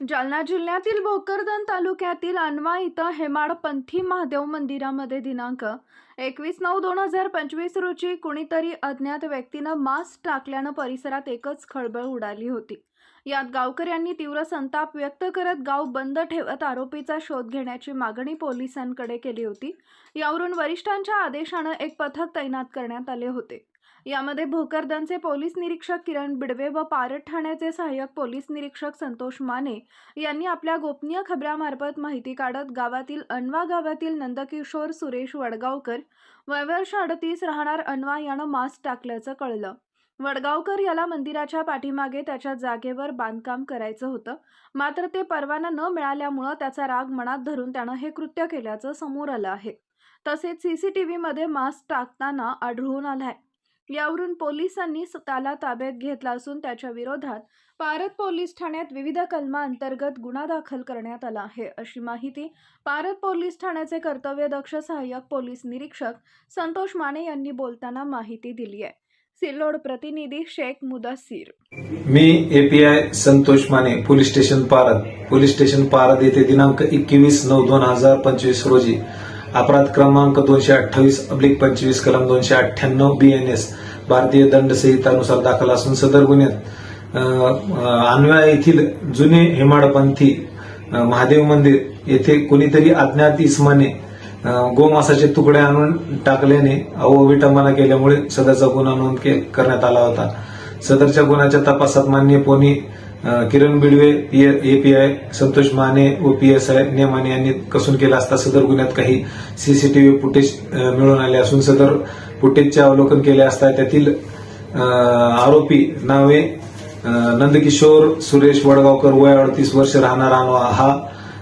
जालना जिल्ह्यातील भोकरदन तालुक्यातील अनवा इथं हेमाडपंथी महादेव मंदिरामध्ये दिनांक एकवीस नऊ दोन हजार पंचवीस रोजी कुणीतरी अज्ञात व्यक्तीनं मास्क टाकल्यानं परिसरात एकच खळबळ उडाली होती. यात गावकऱ्यांनी तीव्र संताप व्यक्त करत गाव बंद ठेवत आरोपीचा शोध घेण्याची मागणी पोलिसांकडे केली होती. यावरून वरिष्ठांच्या आदेशानं एक पथक तैनात करण्यात आले होते. यामध्ये भोकरदनचे पोलीस निरीक्षक किरण बिडवे व पारट ठाण्याचे सहाय्यक पोलीस निरीक्षक संतोष माने यांनी आपल्या गोपनीय खबऱ्यामार्फत माहिती काढत गावातील अनवा गावातील नंदकिशोर सुरेश वडगावकर वयवर्ष अडतीस राहणार अनवा यानं मास्क टाकल्याचं कळलं. वडगावकर याला मंदिराच्या पाठीमागे त्याच्या जागेवर बांधकाम करायचं होतं. मात्र ते परवाना न मिळाल्यामुळं त्याचा राग मनात धरून त्यानं हे कृत्य केल्याचं समोर आलं आहे. तसेच सीसीटीव्हीमध्ये मास्क टाकताना आढळून आलाय. यावरून पोलिसांनी त्याला ताब्यात घेतला असून त्याच्या विरोधात पारत पोलीस ठाण्यात विविध कलमा अंतर्गत गुन्हा दाखल करण्यात आला आहे. अशी माहिती पारत पोलीस ठाण्याचे कर्तव्यदक्ष सहाय्यक पोलीस निरीक्षक संतोष माने यांनी बोलताना माहिती दिली आहे. सिल्लोड प्रतिनिधी शेख मुदस्सीर. मी API Santosh Mane police station Parad. Police station Parad येथे दिनांक एकवीस नऊ दोन हजार पंचवीस रोजी अपराध क्रमांक दोनशे अठ्ठावीस अब्लिक पंचवीस कलम दोनशे अठ्ठ्याण्णव बीएनएस भारतीय दंड संहितानुसार दाखल असून सदर गुन्ह्यात अन्वया येथील जुने हेमाडपंथी महादेव मंदिर येथे कोणीतरी अज्ञात इस्माने गोमासाचे तुकडे आणून टाकल्याने अवविटंबना केल्यामुळे सदरचा गुन्हा नोंद के- करण्यात आला होता. सदरच्या गुन्ह्याच्या तपासात मान्य पोनी किरण बिडवे एपीआय संतोष माने व पीएसआय नेमाने यांनी कसून केला असता सदर गुन्ह्यात काही सीसीटीव्ही फुटेज मिळून आले असून सदर फुटेजचे अवलोकन केले असता त्यातील आरोपी नावे नंदकिशोर सुरेश वडगावकर वय अडतीस वर्ष राहणार हा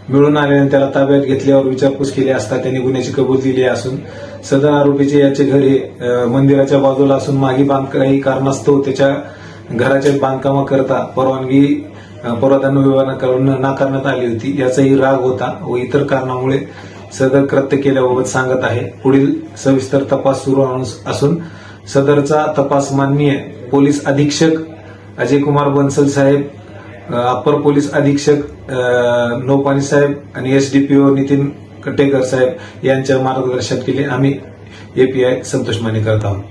मिळून आल्याने त्याला ताब्यात घेतल्यावर विचारपूस केली असता त्यांनी गुन्ह्याची कबूल दिली असून सदर आरोपीचे याचे घर हे मंदिराच्या बाजूला असून मागे बांध काही कारणास्तव त्याच्या घराच्या बांधकामाकरता परवानगी अ, पुरातन विभागाकडून नाकारण्यात आली होती याचाही राग होता व इतर कारणामुळे सदर कृत्य केल्याबाबत सांगत आहे. पुढील सविस्तर तपास सुरू असून सदरचा तपास माननीय पोलीस अधीक्षक अजय कुमार बन्सल साहेब अप्पर पोलीस अधीक्षक अ, नौपाणी साहेब आणि एसडीपीओ नितीन कटेकर साहेब यांच्या मार्गदर्शन केले. आम्ही एपीआय संतोष माने करत आहोत.